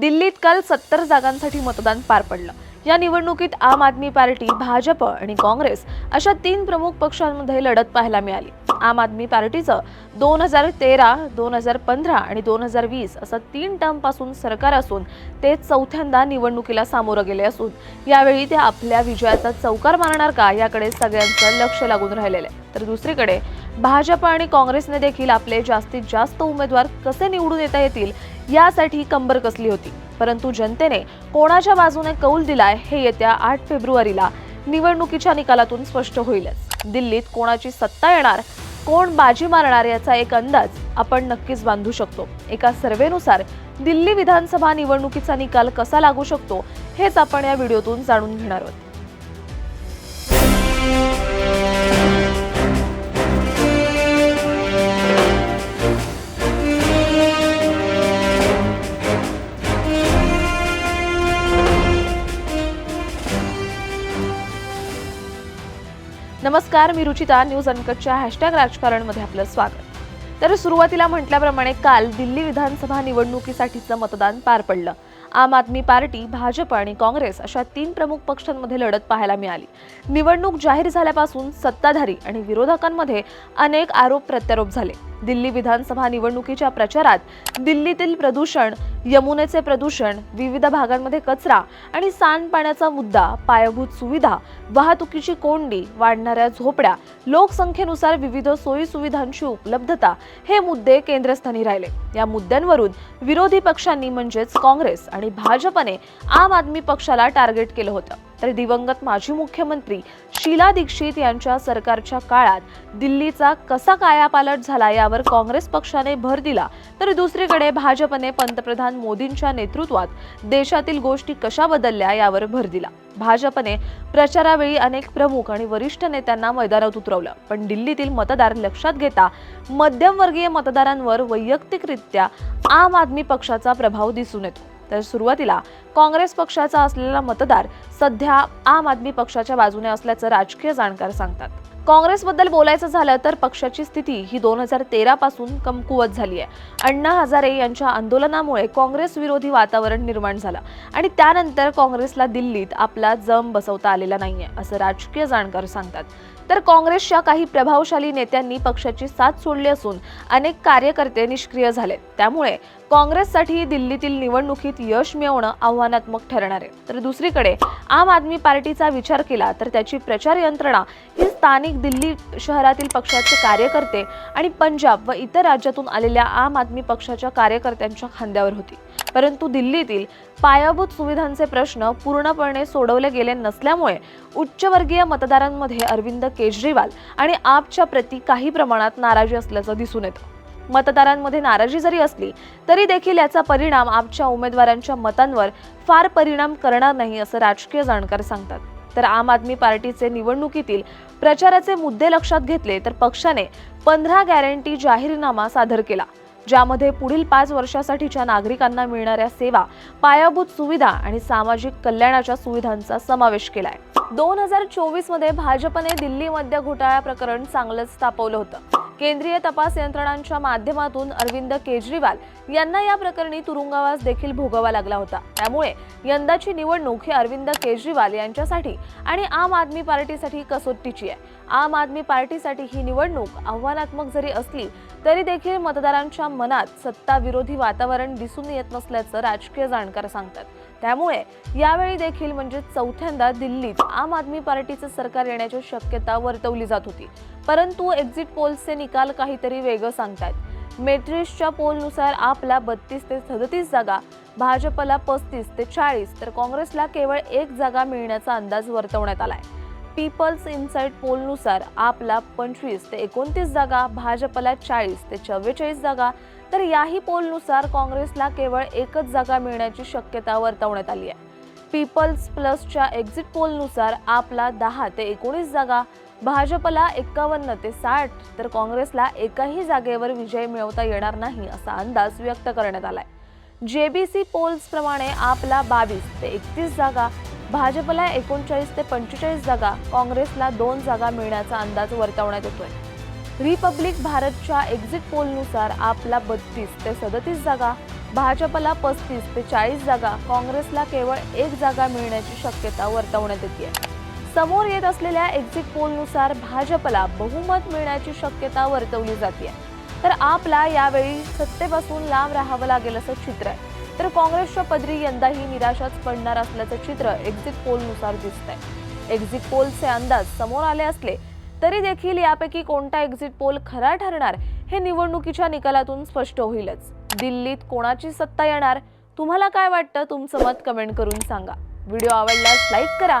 दिल्लीत काल सत्तर जागांसाठी मतदान पार पडलं. या निवडणुकीत आम आदमी पार्टी भाजप आणि काँग्रेस अशा तीन प्रमुख पक्षांमध्ये लढत पाहायला मिळाली. आम आदमी पार्टीचं दोन हजार तेरा दोन हजार पंधरा आणि दोन हजार वीस असं तीन टर्मपासून सरकार असून ते चौथ्यांदा निवडणुकीला सामोरं गेले असून यावेळी ते आपल्या विजयाचा चौकार मारणार का याकडे सगळ्यांचं लक्ष लागून राहिलेलं आहे. तर दुसरीकडे भाजप आणि काँग्रेसने देखील आपले जास्तीत जास्त उमेदवार कसे निवडून येता येतील यासाठी कंबर कसली होती? परंतु जनतेने कोणाच्या बाजूने कौल दिलाय हे येत्या आठ फेब्रुवारीला निवडणुकीच्या निकालातून स्पष्ट होईलच. दिल्लीत कोणाची सत्ता येणार कोण बाजी मारणार याचा एक अंदाज आपण नक्कीच बांधू शकतो. एका सर्वेनुसार दिल्ली विधानसभा निवडणुकीचा निकाल कसा लागू शकतो हेच आपण या व्हिडिओतून जाणून घेणार आहोत. नमस्कार मी रुचिता. न्यूज अनकटच्या हॅशटॅग राजकारणमध्ये आपलं स्वागत. तर सुरुवातीला म्हटल्याप्रमाणे काल दिल्ली विधानसभा निवडणुकीसाठीचं मतदान पार पडलं. आम आदमी पार्टी भाजप आणि काँग्रेस अशा तीन प्रमुख पक्षांमध्ये लढत पाहायला मिळाली. निवडणूक जाहीर झाल्यापासून सत्ताधारी आणि विरोधकांमध्ये अनेक आरोप प्रत्यारोप झाले. दिल्ली विधानसभा निवडणुकीच्या प्रचारात दिल्लीतील प्रदूषण यमुनेचे प्रदूषण विविध भागांमध्ये कचरा आणि सांडपाण्याचा मुद्दा पायाभूत सुविधा वाहतुकीची कोंडी वाढणाऱ्या झोपड्या लोकसंख्येनुसार विविध सोयी सुविधांची उपलब्धता हे मुद्दे केंद्रस्थानी राहिले. या मुद्द्यांवरून विरोधी पक्षांनी म्हणजेच काँग्रेस आणि भाजपने आम आदमी पक्षाला टार्गेट केलं होतं. तर दिवंगत माजी मुख्यमंत्री शीला दीक्षित यांच्या सरकारच्या काळात दिल्लीचा कसा कायापालट झाला यावर काँग्रेस पक्षाने भर दिला. तर दुसरीकडे भाजपने पंतप्रधान मोदींच्या नेतृत्वात देशातील गोष्टी कशा बदलल्या यावर भर दिला. भाजपने प्रचारावेळी अनेक प्रमुख आणि वरिष्ठ नेत्यांना मैदानात उतरवलं. पण दिल्लीतील मतदार लक्षात घेता मध्यमवर्गीय मतदारांवर वैयक्तिकरित्या आम आदमी पक्षाचा प्रभाव दिसून येतो. तर सुरुवातीला काँग्रेस पक्षाचा असलेला मतदार सध्या आम आदमी पक्षाच्या बाजूने असल्याचं राजकीय जाणकार सांगतात. काँग्रेसबद्दल बोलायचं झालं तर पक्षाची स्थिती ही दोन हजार तेरा पासून कमकुवत झाली आहे. अण्णा हजारे यांच्या आंदोलनामुळे काँग्रेस विरोधी वातावरण निर्माण झालं आणि त्यानंतर काँग्रेसला दिल्लीत आपला जम बसवता आलेला नाहीये असं राजकीय जाणकार सांगतात. तर काँग्रेसच्या काही प्रभावशाली नेत्यांनी पक्षाची साथ सोडली असून अनेक कार्यकर्ते निष्क्रिय झालेत. त्यामुळे काँग्रेससाठी दिल्लीतील निवडणुकीत यश मिळवणं आव्हानात्मक ठरणार आहे. तर दुसरीकडे आम आदमी पार्टीचा विचार केला तर त्याची प्रचार यंत्रणा ही स्थानिक दिल्ली शहरातील पक्षाचे कार्यकर्ते आणि पंजाब व इतर राज्यातून आलेल्या आम आदमी पक्षाच्या कार्यकर्त्यांच्या खांद्यावर होती. परंतु दिल्लीतील पायाभूत सुविधांचे प्रश्न पूर्णपणे सोडवले गेले नसल्यामुळे उच्चवर्गीय मतदारांमध्ये अरविंद केजरीवाल आणि आपच्या प्रती काही प्रमाणात नाराजी असल्याचं दिसून येतं. मतदारांमध्ये नाराजी जरी असली तरी देखील याचा परिणाम आपच्या उमेदवारांच्या मतांवर फार परिणाम करणार नाही असं राजकीय जाणकार सांगतात. तर आम आदमी पार्टीचे निवडणुकीतील प्रचाराचे मुद्दे लक्षात घेतले तर पक्षाने पंधरा गॅरंटी जाहीरनामा सादर केला. ज्यामध्ये पुढील पाच वर्षासाठीच्या नागरिकांना मिळणाऱ्या सेवा पायाभूत सुविधा आणि सामाजिक कल्याणाच्या सुविधांचा समावेश केलाय. दोन हजार चोवीसमध्ये भाजपने दिल्ली मध्य घोटाळा प्रकरण चांगलंच तापवलं होतं. केंद्रीय तपास यंत्रणांच्या माध्यमातून अरविंद केजरीवाल यांना या प्रकरणी तुरुंगवास देखील भोगावा लागला होता. त्यामुळे यंदाची निवडणूक ही अरविंद केजरीवाल यांच्यासाठी आणि आम आदमी पार्टीसाठी कसोटीची आहे. आम आदमी पार्टीसाठी ही निवडणूक आव्हानात्मक जरी असली तरी देखील मतदारांच्या मनात सत्ता विरोधी वातावरण दिसून येत नसल्याचं राजकीय जाणकार सांगतात. त्यामुळे यावेळी देखील म्हणजे चौथ्यांदा दिल्लीत आम आदमी पार्टीचं सरकार येण्याची शक्यता वर्तवली जात होती. परंतु एक्झिट पोल्सचे निकाल काहीतरी वेगळं सांगतात मेट्रिसच्या पोलनुसार आपला बत्तीस ते सदतीस जागा भाजपला पस्तीस ते चाळीस तर काँग्रेसला केवळ एक जागा मिळण्याचा अंदाज वर्तवण्यात आलाय. पीपल्स इन्साइट पोलनुसार आपला पंचवीस ते एकोणतीस जागा भाजपला चाळीस ते चव्वेचाळीस जागा तर याही पोलनुसार काँग्रेसला केवळ एकच जागा मिळण्याची शक्यता वर्तवण्यात आली आहे. पीपल्स प्लसच्या एक्झिट पोलनुसार आपला दहा ते एकोणीस जागा भाजपला एक्कावन्न ते साठ तर काँग्रेसला एकाही जागेवर विजय मिळवता येणार नाही असा अंदाज व्यक्त करण्यात आलाय. जेबीसी पोल्सप्रमाणे आपला बावीस ते एकतीस जागा भाजपला एकोणचाळीस ते पंचेचाळीस जागा काँग्रेसला दोन जागा मिळण्याचा अंदाज वर्तवण्यात येतोय. रिपब्लिक भारतच्या एक्झिट पोलनुसार आपला बत्तीस ते सदतीस जागा भाजपला पस्तीस ते चाळीस जागा काँग्रेसला केवळ एक जागा मिळण्याची शक्यता वर्तवण्यात येते समोर येत असलेल्या एक्झिट पोलनुसार भाजपला बहुमत मिळण्याची शक्यता वर्तवली जाते तर आपला यावेळी सत्तेपासून लांब राहावं लागेल असं चित्र आहे. तर काँग्रेसच्या पदरी यंदाही निराशाच पडणार असल्याचं चित्र एक्झिट पोलनुसार दिसतंय. एक्झिट पोलचे अंदाज समोर आले असले तरी देखील यापैकी कोणता एक्झिट पोल खरा ठरणार हे निवडणुकीच्या निकालातून स्पष्ट होईलच. दिल्लीत कोणाची सत्ता येणार? तुम्हाला काय वाटतं? तुमचं मत कमेंट करून सांगा. व्हिडिओ आवडल्यास लाईक करा.